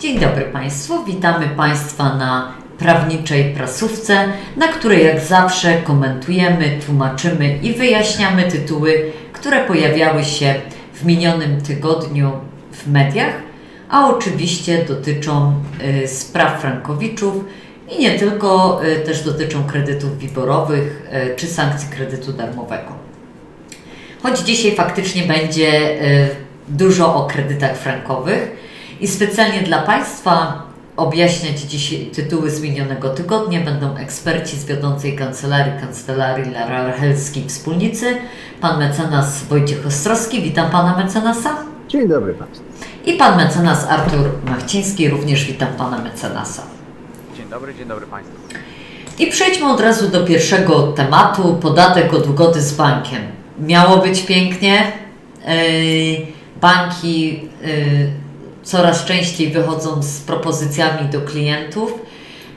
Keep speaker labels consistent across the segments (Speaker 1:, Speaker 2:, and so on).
Speaker 1: Dzień dobry Państwu, witamy Państwa na prawniczej prasówce, na której jak zawsze komentujemy, tłumaczymy i wyjaśniamy tytuły, które pojawiały się w minionym tygodniu w mediach, a oczywiście dotyczą y, spraw frankowiczów i nie tylko, y, też dotyczą kredytów wiborowych y, czy sankcji kredytu darmowego. Choć dzisiaj faktycznie będzie y, dużo o kredytach frankowych i specjalnie dla Państwa objaśniać dzisiaj tytuły z minionego tygodnia będą eksperci z wiodącej kancelarii Kancelarii Larachelskiej Wspólnicy, pan mecenas Wojciech Ostrowski, witam pana mecenasa,
Speaker 2: Dzień dobry Państwu.
Speaker 1: i pan mecenas Artur Machciński, również witam pana mecenasa.
Speaker 3: Dzień dobry, dzień dobry Państwu.
Speaker 1: I przejdźmy od razu do pierwszego tematu, podatek od ugody z bankiem. Miało być pięknie. Yy, Banki yy, coraz częściej wychodzą z propozycjami do klientów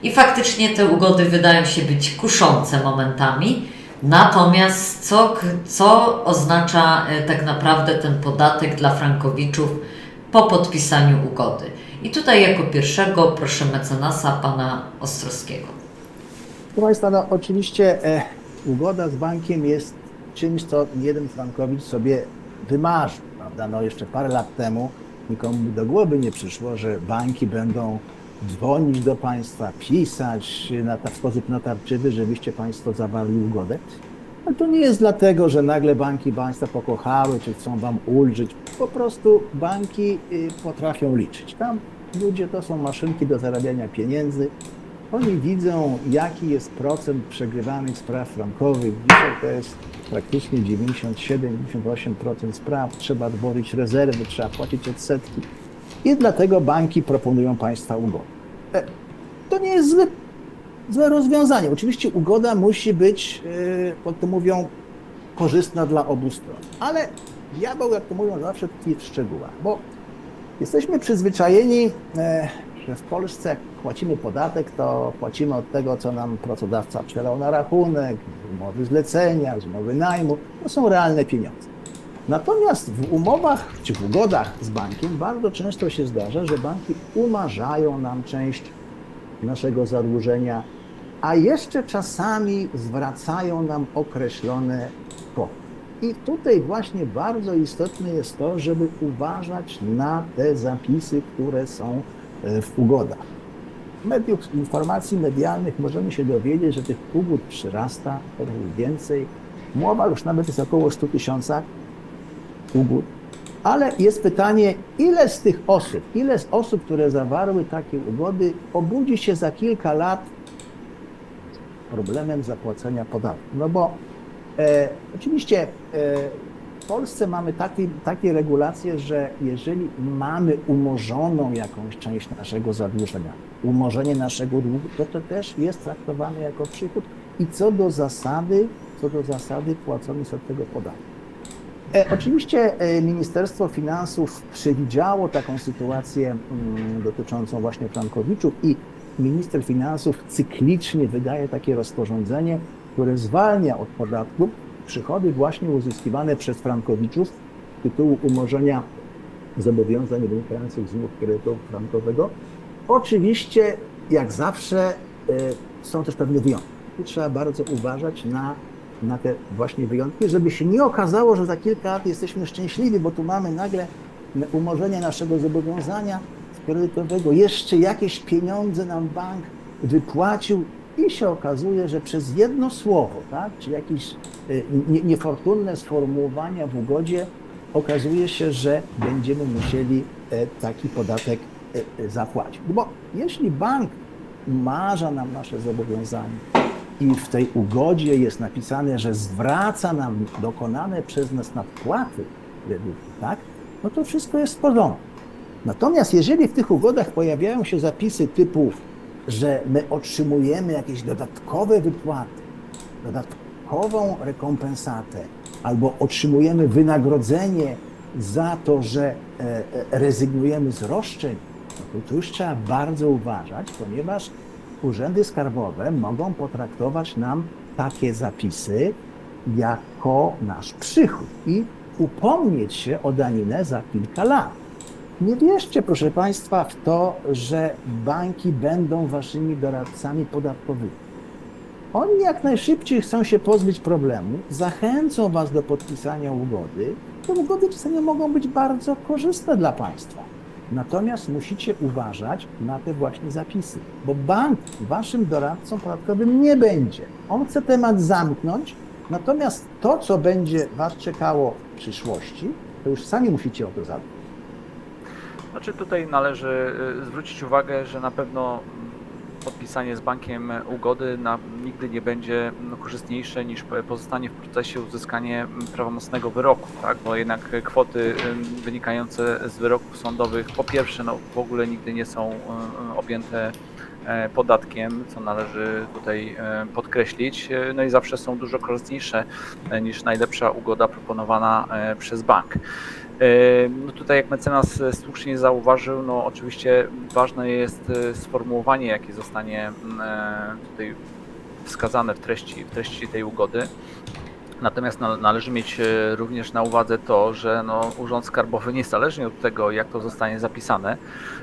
Speaker 1: i faktycznie te ugody wydają się być kuszące momentami. Natomiast co, co oznacza yy, tak naprawdę ten podatek dla frankowiczów po podpisaniu ugody? I tutaj jako pierwszego proszę mecenasa pana Ostrowskiego.
Speaker 2: Proszę Państwa, no oczywiście e, ugoda z bankiem jest czymś, co jeden Frankowicz sobie wymarzył, prawda? No jeszcze parę lat temu nikomu by do głowy nie przyszło, że banki będą dzwonić do Państwa, pisać na ta, w sposób natarczywy, żebyście Państwo zawarli ugodę. Ale to nie jest dlatego, że nagle banki Państwa pokochały, czy chcą Wam ulżyć. Po prostu banki y, potrafią liczyć. Tam ludzie to są maszynki do zarabiania pieniędzy. Oni widzą, jaki jest procent przegrywanych spraw frankowych. Dzisiaj to jest praktycznie 97-98% spraw. Trzeba dworić rezerwy, trzeba płacić odsetki. I dlatego banki proponują Państwa ugody. E, To nie jest złe, złe rozwiązanie. Oczywiście ugoda musi być, jak to mówią, korzystna dla obu stron. Ale diabeł, jak to mówią, zawsze tkwi w szczegółach, bo jesteśmy przyzwyczajeni, e, że w Polsce płacimy podatek, to płacimy od tego, co nam pracodawca przelał na rachunek, z umowy zlecenia, z umowy najmu. To są realne pieniądze. Natomiast w umowach czy w ugodach z bankiem bardzo często się zdarza, że banki umarzają nam część naszego zadłużenia, a jeszcze czasami zwracają nam określone kwoty. I tutaj właśnie bardzo istotne jest to, żeby uważać na te zapisy, które są w ugodach. Mediów, informacji medialnych możemy się dowiedzieć, że tych ugód przyrasta, trochę więcej. Mowa już nawet jest około 100 tysiącach ugód. Ale jest pytanie, ile z tych osób, ile z osób, które zawarły takie ugody, obudzi się za kilka lat problemem zapłacenia podatku? No bo e, oczywiście e, w Polsce mamy taki, takie regulacje, że jeżeli mamy umorzoną jakąś część naszego zadłużenia, umorzenie naszego długu, to to też jest traktowane jako przychód i co do zasady, co do zasady płacony jest od tego podatku. E, Oczywiście e, Ministerstwo Finansów przewidziało taką sytuację mm, dotyczącą właśnie frankowiczów i minister finansów cyklicznie wydaje takie rozporządzenie, które zwalnia od podatku przychody właśnie uzyskiwane przez frankowiczów z tytułu umorzenia zobowiązań wynikających z umów kredytu frankowego. Oczywiście, jak zawsze, e, są też pewne wyjątki. Tu trzeba bardzo uważać na na te właśnie wyjątki, żeby się nie okazało, że za kilka lat jesteśmy szczęśliwi, bo tu mamy nagle umorzenie naszego zobowiązania kredytowego, jeszcze jakieś pieniądze nam bank wypłacił i się okazuje, że przez jedno słowo, tak, czy jakieś y, nie, niefortunne sformułowania w ugodzie, okazuje się, że będziemy musieli e, taki podatek e, e, zapłacić. Bo jeśli bank umarza nam nasze zobowiązanie, i w tej ugodzie jest napisane, że zwraca nam dokonane przez nas nadpłaty kredytu, tak? No to wszystko jest w porządku. Natomiast jeżeli w tych ugodach pojawiają się zapisy typu, że my otrzymujemy jakieś dodatkowe wypłaty, dodatkową rekompensatę, albo otrzymujemy wynagrodzenie za to, że e, e, rezygnujemy z roszczeń, no to tu już trzeba bardzo uważać, ponieważ urzędy skarbowe mogą potraktować nam takie zapisy jako nasz przychód i upomnieć się o daninę za kilka lat. Nie wierzcie, proszę Państwa, w to, że banki będą waszymi doradcami podatkowymi. Oni jak najszybciej chcą się pozbyć problemu, zachęcą Was do podpisania ugody. Te ugody czasami mogą być bardzo korzystne dla Państwa. Natomiast musicie uważać na te właśnie zapisy, bo bank Waszym doradcą podatkowym nie będzie. On chce temat zamknąć, natomiast to, co będzie Was czekało w przyszłości, to już sami musicie o to zadbać.
Speaker 3: Znaczy tutaj należy y, zwrócić uwagę, że na pewno podpisanie z bankiem ugody na, nigdy nie będzie no, korzystniejsze niż po- pozostanie w procesie uzyskanie prawomocnego wyroku, tak? Bo jednak kwoty wynikające z wyroków sądowych po pierwsze no, w ogóle nigdy nie są y, y, objęte podatkiem, co należy tutaj e, podkreślić, e, no i zawsze są dużo korzystniejsze e, niż najlepsza ugoda proponowana e, przez bank. E, No tutaj jak mecenas e, słusznie zauważył, no oczywiście ważne jest e, sformułowanie, jakie zostanie mm, e, tutaj wskazane w treści, w treści tej ugody. Natomiast na- należy mieć e, również na uwadze to, że no, Urząd Skarbowy niezależnie od tego, jak to zostanie zapisane,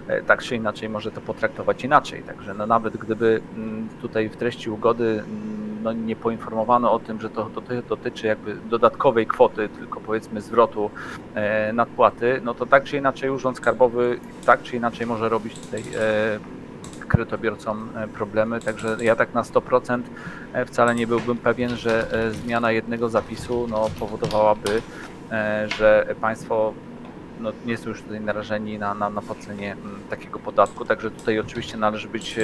Speaker 3: e, tak czy inaczej może to potraktować inaczej. Także no, nawet gdyby mm, tutaj w treści ugody mm, no, nie poinformowano o tym, że to doty- dotyczy jakby dodatkowej kwoty, tylko powiedzmy zwrotu e, nadpłaty, no to tak czy inaczej Urząd Skarbowy tak czy inaczej może robić tutaj kredytobiorcom e, problemy, także ja tak na 100% e, wcale nie byłbym pewien, że e, zmiana jednego zapisu no, powodowałaby, że państwo no, nie są już tutaj narażeni na, na, na płacenie takiego podatku, także tutaj oczywiście należy być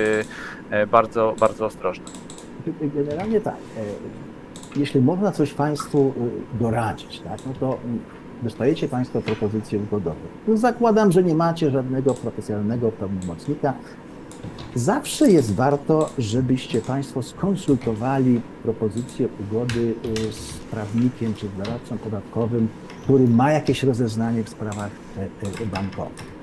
Speaker 3: bardzo, bardzo ostrożnym.
Speaker 2: Generalnie tak. Jeśli można coś Państwu doradzić, tak, no to dostajecie Państwo propozycje ugodowe. No zakładam, że nie macie żadnego profesjonalnego pełnomocnika. Zawsze jest warto, żebyście Państwo skonsultowali propozycję ugody e, z prawnikiem czy doradcą podatkowym, który ma jakieś rozeznanie w sprawach e, e, bankowych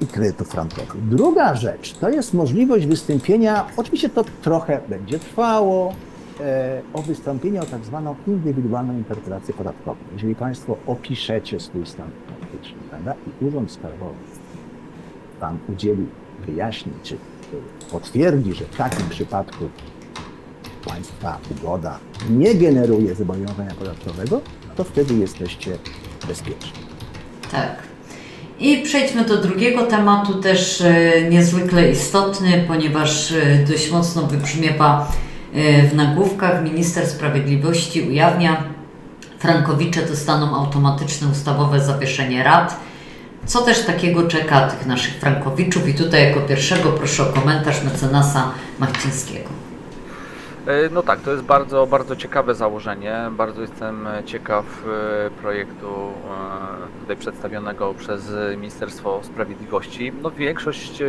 Speaker 2: i kredytów frankowych. Druga rzecz to jest możliwość wystąpienia, oczywiście to trochę będzie trwało, e, o wystąpienie o tak zwaną indywidualną interpretację podatkową. Jeżeli Państwo opiszecie swój stan faktyczny, i Urząd Skarbowy Pan udzieli wyjaśnień, czy potwierdzi, że w takim przypadku Państwa ugoda nie generuje zobowiązania podatkowego, to wtedy jesteście bezpieczni.
Speaker 1: Tak. I przejdźmy do drugiego tematu, też e, niezwykle istotny, ponieważ e, dość mocno wybrzmiewa e, w nagłówkach. Minister Sprawiedliwości ujawnia, frankowicze dostaną automatyczne ustawowe zawieszenie rat. Co też takiego czeka tych naszych frankowiczów? I tutaj jako pierwszego proszę o komentarz mecenasa Machcińskiego.
Speaker 3: E, No tak, to jest bardzo, bardzo ciekawe założenie. Bardzo jestem ciekaw e, projektu e, tutaj przedstawionego przez Ministerstwo Sprawiedliwości. No większość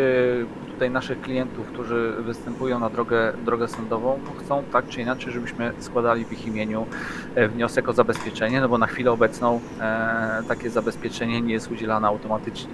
Speaker 3: tutaj naszych klientów, którzy występują na drogę, drogę sądową, no chcą tak czy inaczej, żebyśmy składali w ich imieniu wniosek o zabezpieczenie, no bo na chwilę obecną takie zabezpieczenie nie jest udzielane automatycznie.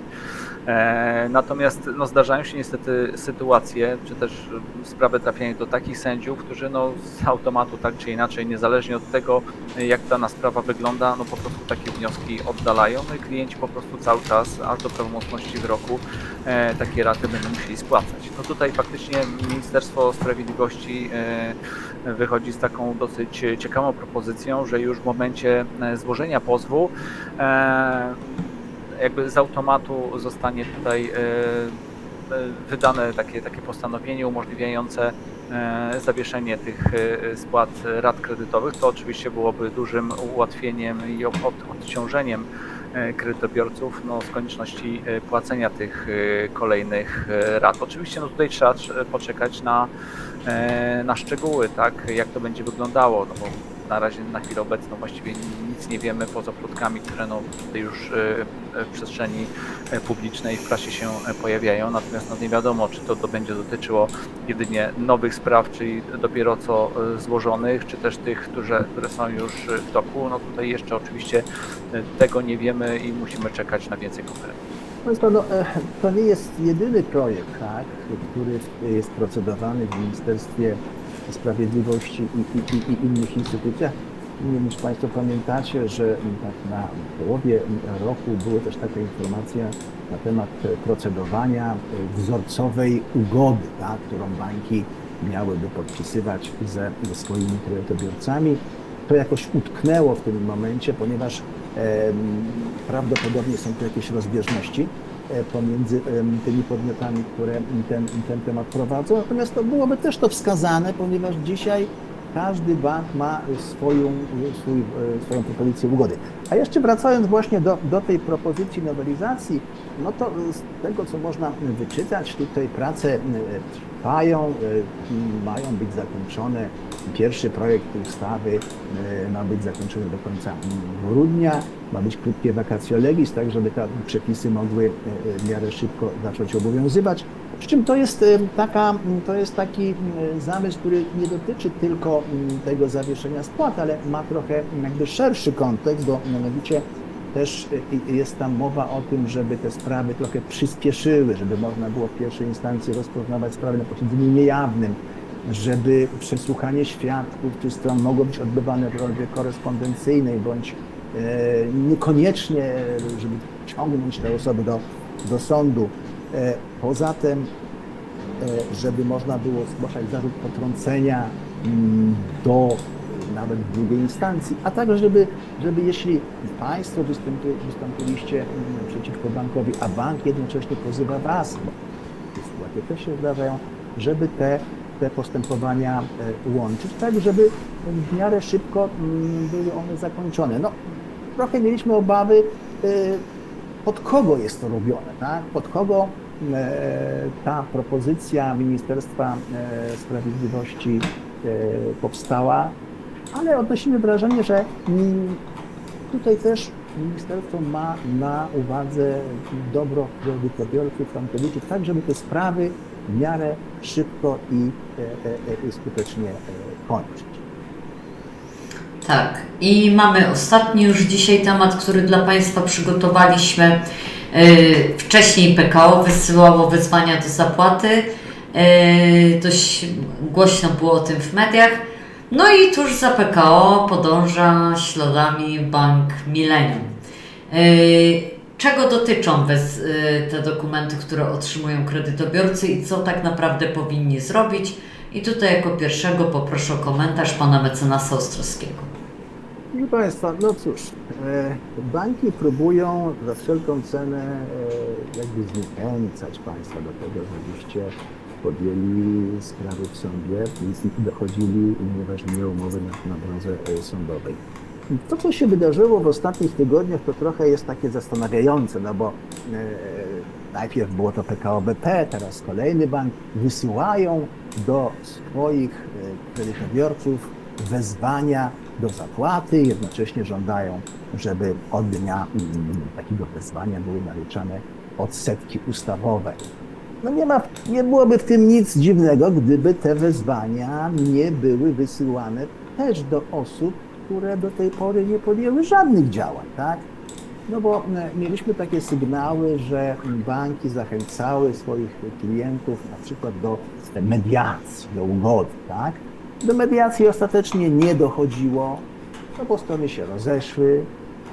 Speaker 3: E, Natomiast no, zdarzają się niestety sytuacje, czy też sprawy trafiają do takich sędziów, którzy no, z automatu tak czy inaczej, niezależnie od tego, jak dana sprawa wygląda, no po prostu takie wnioski oddalają, no i klienci po prostu cały czas, aż do prawomocności wyroku, e, takie raty będą musieli spłacać. No tutaj faktycznie Ministerstwo Sprawiedliwości e, wychodzi z taką dosyć ciekawą propozycją, że już w momencie e, złożenia pozwu e, jakby z automatu zostanie tutaj e, e, wydane takie, takie postanowienie umożliwiające e, zawieszenie tych spłat rat kredytowych. To oczywiście byłoby dużym ułatwieniem i od, odciążeniem kredytobiorców no, z konieczności płacenia tych kolejnych rat. Oczywiście no, tutaj trzeba trz- poczekać na, na szczegóły, tak, jak to będzie wyglądało, no bo na razie na chwilę obecną właściwie nic nie wiemy poza plotkami, które no już e, w przestrzeni e, publicznej w prasie się e, pojawiają, natomiast no nie wiadomo, czy to, to będzie dotyczyło jedynie nowych spraw, czyli dopiero co e, złożonych, czy też tych, które, które są już e, w toku. No tutaj jeszcze oczywiście e, tego nie wiemy i musimy czekać na więcej konkretów.
Speaker 2: Państwa, no, e, to nie jest jedyny projekt, tak, który jest procedowany w Ministerstwie Sprawiedliwości i, i, i innych instytucjach. Nie wiem, czy Państwo pamiętacie, że tak na połowie roku była też taka informacja na temat e, procedowania e, wzorcowej ugody, tak, którą banki miałyby podpisywać ze, ze swoimi kredytobiorcami. To jakoś utknęło w tym momencie, ponieważ em, prawdopodobnie są tu jakieś rozbieżności e, pomiędzy tymi podmiotami, które ten, ten temat prowadzą. Natomiast to byłoby też to wskazane, ponieważ dzisiaj każdy bank ma swoją, swój, e, swoją propozycję ugody. A jeszcze wracając właśnie do, do tej propozycji nowelizacji, no to z tego, co można wyczytać, tutaj prace e, trwają, e, mają być zakończone. Pierwszy projekt ustawy e, ma być zakończony do końca grudnia, ma być krótkie vacatio legis, tak żeby te przepisy mogły e, w miarę szybko zacząć obowiązywać. Przy czym to jest, taka, to jest taki zamysł, który nie dotyczy tylko tego zawieszenia spłat, ale ma trochę jakby szerszy kontekst, bo mianowicie też jest tam mowa o tym, żeby te sprawy trochę przyspieszyły, żeby można było w pierwszej instancji rozpoznawać sprawy na posiedzeniu niejawnym, żeby przesłuchanie świadków czy stron mogło być odbywane w drodze korespondencyjnej bądź e, niekoniecznie, żeby ciągnąć te osoby do, do sądu. E, poza tym, e, żeby można było zgłaszać zarzut potrącenia mm, do nawet w drugiej instancji, a także żeby, żeby jeśli Państwo występy, wystąpiliście mm, przeciwko bankowi, a bank jednocześnie pozywa Was, bo takie sytuacje też się zdarzają, żeby te, te postępowania e, łączyć, tak żeby w miarę szybko mm, były one zakończone. No, trochę mieliśmy obawy, e, pod kogo jest to robione, tak? pod kogo e, ta propozycja Ministerstwa Sprawiedliwości powstała, ale odnosimy wrażenie, że tutaj też ministerstwo ma na uwadze dobro kredytobiorców, frankowiczów, tak żeby te sprawy w miarę szybko i, e, e, e, skutecznie kończyć.
Speaker 1: Tak. I mamy ostatni już dzisiaj temat, który dla Państwa przygotowaliśmy. Wcześniej PKO wysyłało wezwania do zapłaty. Dość głośno było o tym w mediach. No i tuż za PKO podąża śladami Bank Millennium. Yy, Czego dotyczą yy, te dokumenty, które otrzymują kredytobiorcy i co tak naprawdę powinni zrobić? I tutaj jako pierwszego poproszę o komentarz pana mecenasa Ostrowskiego.
Speaker 2: Proszę Państwa, no cóż, e, banki próbują za wszelką cenę e, jakby zniechęcać Państwa do tego, żebyście podjęli sprawy w sądzie i dochodzili nieważnie umowy na, na drodze e, sądowej. To, co się wydarzyło w ostatnich tygodniach, to trochę jest takie zastanawiające, no bo e, najpierw było to PKO BP, teraz kolejny bank, wysyłają do swoich e, kredytobiorców wezwania do zapłaty, jednocześnie żądają, żeby od dnia mm, takiego wezwania były naliczane odsetki ustawowe. No nie, ma, nie byłoby w tym nic dziwnego, gdyby te wezwania nie były wysyłane też do osób, które do tej pory nie podjęły żadnych działań, tak? No bo e, mieliśmy takie sygnały, że banki zachęcały swoich klientów na przykład do mediacji, do ugody, tak? Do mediacji ostatecznie nie dochodziło, no bo strony się rozeszły,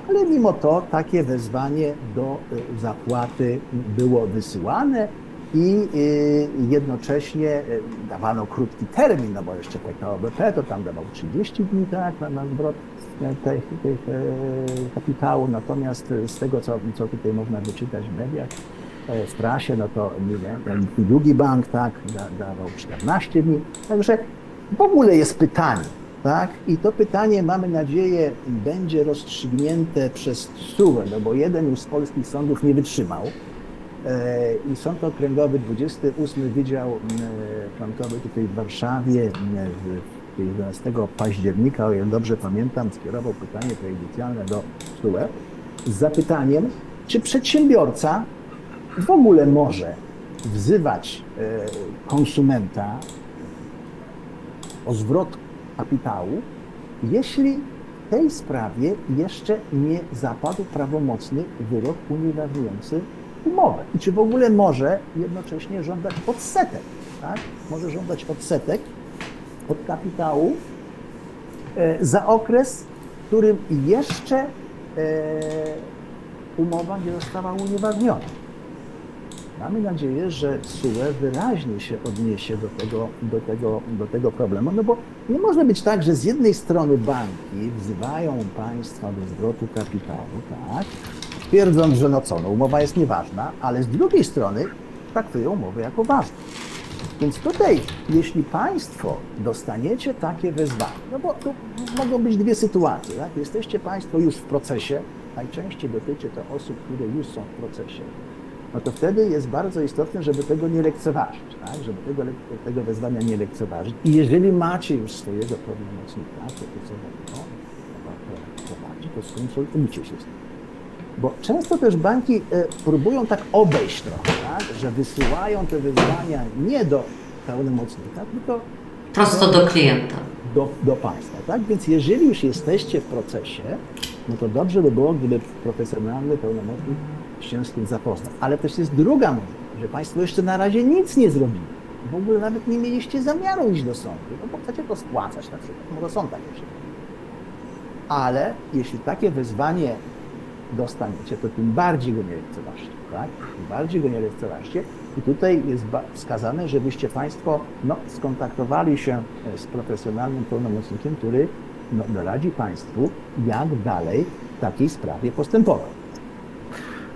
Speaker 2: ale mimo to takie wezwanie do y, zapłaty było wysyłane i y, jednocześnie y, dawano krótki termin, no bo jeszcze PKO BP to tam dawał 30 dni tak, na, na zwrot e, tych, tych e, kapitału, natomiast z tego, co, co tutaj można wyczytać w mediach, e, w prasie, no to drugi bank tak, da, dawał 14 dni, także w ogóle jest pytanie, tak? I to pytanie, mamy nadzieję, będzie rozstrzygnięte przez TSUE, no bo jeden już z polskich sądów nie wytrzymał. E, I Sąd Okręgowy, 28 Wydział e, Frankowy tutaj w Warszawie e, w- w 11 października, o ile dobrze pamiętam, skierował pytanie prejudycjalne do TSUE z zapytaniem, czy przedsiębiorca w ogóle może wzywać e, konsumenta o zwrot kapitału, jeśli w tej sprawie jeszcze nie zapadł prawomocny wyrok unieważniający umowę. I czy w ogóle może jednocześnie żądać odsetek, tak? Może żądać odsetek od kapitału e, za okres którym jeszcze e, umowa nie została unieważniona. Mamy nadzieję, że SUE wyraźnie się odniesie do tego, do, tego, do tego problemu, no bo nie może być tak, że z jednej strony banki wzywają państwa do zwrotu kapitału, tak, twierdząc, że no co, no umowa jest nieważna, ale z drugiej strony traktują umowę jako ważną. Więc tutaj, jeśli Państwo dostaniecie takie wezwanie, no bo tu mogą być dwie sytuacje, tak? Jesteście Państwo już w procesie, najczęściej dotyczy to osób, które już są w procesie, no to wtedy jest bardzo istotne, żeby tego nie lekceważyć, tak? żeby tego, tego wezwania nie lekceważyć. I jeżeli macie już swojego pełnomocnika, to to co no, to prowadzi, to skonsultujcie się z nim. Bo często też banki e, próbują tak obejść trochę, tak? że wysyłają te wezwania nie do pełnomocnika, tylko
Speaker 1: Prosto do klienta.
Speaker 2: do, do państwa. Tak? Więc jeżeli już jesteście w procesie, no to dobrze by było, gdyby profesjonalny pełnomocnik się z tym zapoznał. Ale też jest druga możliwość, że państwo jeszcze na razie nic nie zrobili. W ogóle nawet nie mieliście zamiaru iść do sądu, no bo chcecie to spłacać na przykład. Może są takie przypadki. Ale jeśli takie wezwanie dostaniecie, to tym bardziej go nie lekceważcie, tak? Tym bardziej go nie lekceważcie. I tutaj jest wskazane, żebyście Państwo no, skontaktowali się e, z profesjonalnym pełnomocnikiem, który no, doradzi Państwu, jak dalej w takiej sprawie postępować.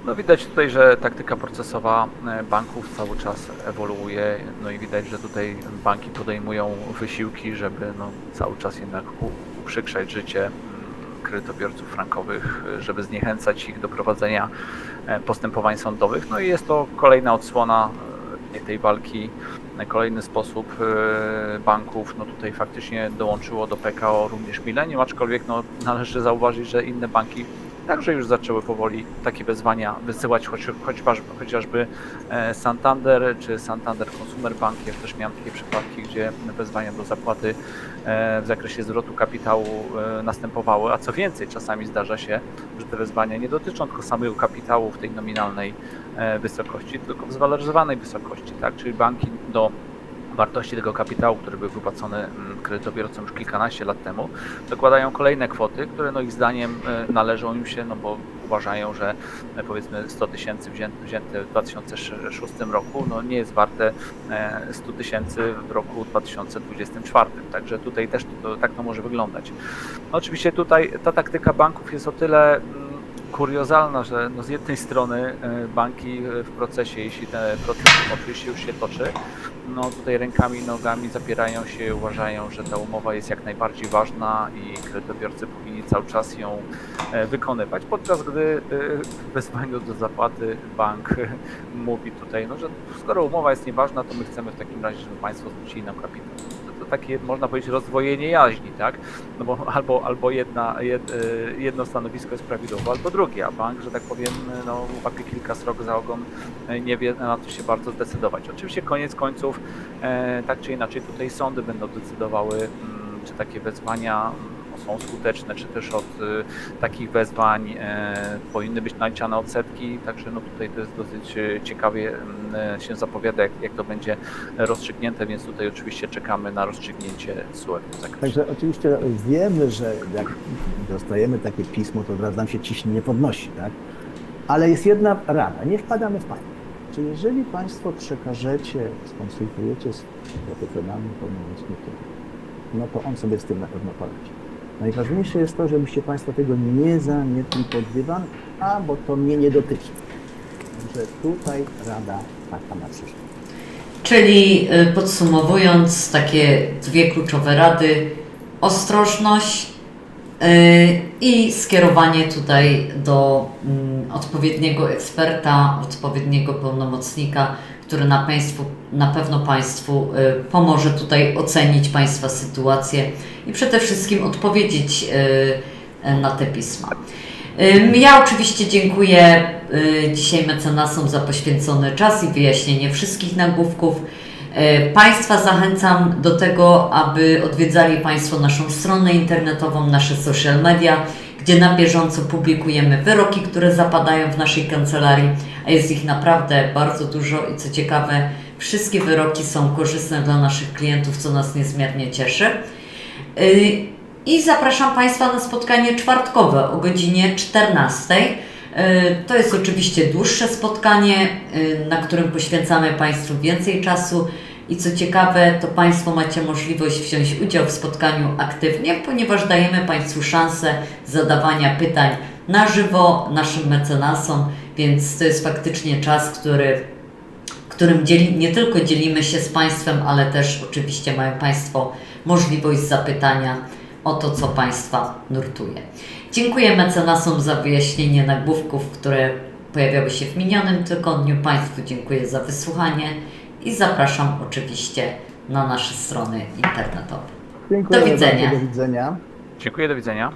Speaker 3: No widać tutaj, że taktyka procesowa e, banków cały czas ewoluuje, no i widać, że tutaj banki podejmują wysiłki, żeby no, cały czas jednak uprzykrzać życie kredytobiorców frankowych, e, żeby zniechęcać ich do prowadzenia e, postępowań sądowych. No i jest to kolejna odsłona e, tej walki, kolejny sposób banków, no tutaj faktycznie dołączyło do PKO również Millennium, aczkolwiek no, należy zauważyć, że inne banki Także już zaczęły powoli takie wezwania wysyłać, choć, chociażby, e, Santander czy Santander Consumer Bank. Ja też miałem takie przypadki, gdzie wezwania do zapłaty e, w zakresie zwrotu kapitału e, następowały, a co więcej, czasami zdarza się, że te wezwania nie dotyczą tylko samego kapitału w tej nominalnej wysokości, tylko w zwaloryzowanej wysokości, tak? Czyli banki do wartości tego kapitału, który był wypłacony mm, kredytobiorcom już kilkanaście lat temu, dokładają kolejne kwoty, które no ich zdaniem e, należą im się, no bo uważają, że e, powiedzmy 100 tysięcy wzięte, w 2006 roku, no nie jest warte e, 100 tysięcy w roku 2024. Także tutaj też to, tak to może wyglądać. No oczywiście tutaj ta taktyka banków jest o tyle mm, kuriozalna, że no z jednej strony e, banki e, w procesie, jeśli ten proces oczywiście już się toczy, no tutaj rękami i nogami zapierają się uważają, że ta umowa jest jak najbardziej ważna i kredytobiorcy powinni cały czas ją e, wykonywać, podczas gdy w wezwaniu do zapłaty bank mówi tutaj, no że skoro umowa jest nieważna, to my chcemy w takim razie, żeby państwo zwrócili nam kapitał. Takie, można powiedzieć, rozdwojenie jaźni, tak? No bo albo, albo jedna, jed, e, jedno stanowisko jest prawidłowe, albo drugie, a bank, że tak powiem, no łapie kilka srok za ogon, e, nie wie na co się bardzo zdecydować. Oczywiście koniec końców, e, tak czy inaczej, tutaj sądy będą decydowały, mm, czy takie wezwania są skuteczne, czy też od e, takich wezwań e, powinny być naliczane odsetki, także no tutaj to jest dosyć e, ciekawie mm, e, się zapowiada, jak, jak to będzie rozstrzygnięte, więc tutaj oczywiście czekamy na rozstrzygnięcie SUE.
Speaker 2: Także oczywiście wiemy, że jak dostajemy takie pismo, to od razu nam się ciśnienie podnosi, tak? Ale jest jedna rada, nie wpadamy w panikę. Czy jeżeli Państwo przekażecie, skonsultujecie z profesjonalnym pełnomocnikiem, no to on sobie z tym na pewno poradzi. Najważniejsze jest to, żebyście Państwo tego nie zamietli pod dywan, a bo to mnie nie dotyczy. Także tutaj rada taka na przyszłość.
Speaker 1: Czyli y, podsumowując, takie dwie kluczowe rady: ostrożność y, i skierowanie tutaj do mm, odpowiedniego eksperta, odpowiedniego pełnomocnika, który na, państwu, na pewno Państwu y, pomoże tutaj ocenić Państwa sytuację i przede wszystkim odpowiedzieć y, na te pisma. Ja oczywiście dziękuję y, dzisiaj mecenasom za poświęcony czas i wyjaśnienie wszystkich nagłówków. Y, Państwa zachęcam do tego, aby odwiedzali Państwo naszą stronę internetową, nasze social media, gdzie na bieżąco publikujemy wyroki, które zapadają w naszej kancelarii, a jest ich naprawdę bardzo dużo i co ciekawe, wszystkie wyroki są korzystne dla naszych klientów, co nas niezmiernie cieszy. Y, I zapraszam Państwa na spotkanie czwartkowe o godzinie 14. E, To jest oczywiście dłuższe spotkanie, e, na którym poświęcamy Państwu więcej czasu. I co ciekawe, to Państwo macie możliwość wziąć udział w spotkaniu aktywnie, ponieważ dajemy Państwu szansę zadawania pytań na żywo naszym mecenasom, więc to jest faktycznie czas, który którym dzieli, nie tylko dzielimy się z Państwem, ale też oczywiście mają Państwo możliwość zapytania o to, co Państwa nurtuje. Dziękuję mecenasom za wyjaśnienie nagłówków, które pojawiały się w minionym tygodniu. Państwu dziękuję za wysłuchanie i zapraszam oczywiście na nasze strony internetowe.
Speaker 2: Dziękuję
Speaker 1: Do widzenia.
Speaker 2: Bardzo, do widzenia.
Speaker 3: Dziękuję, do widzenia.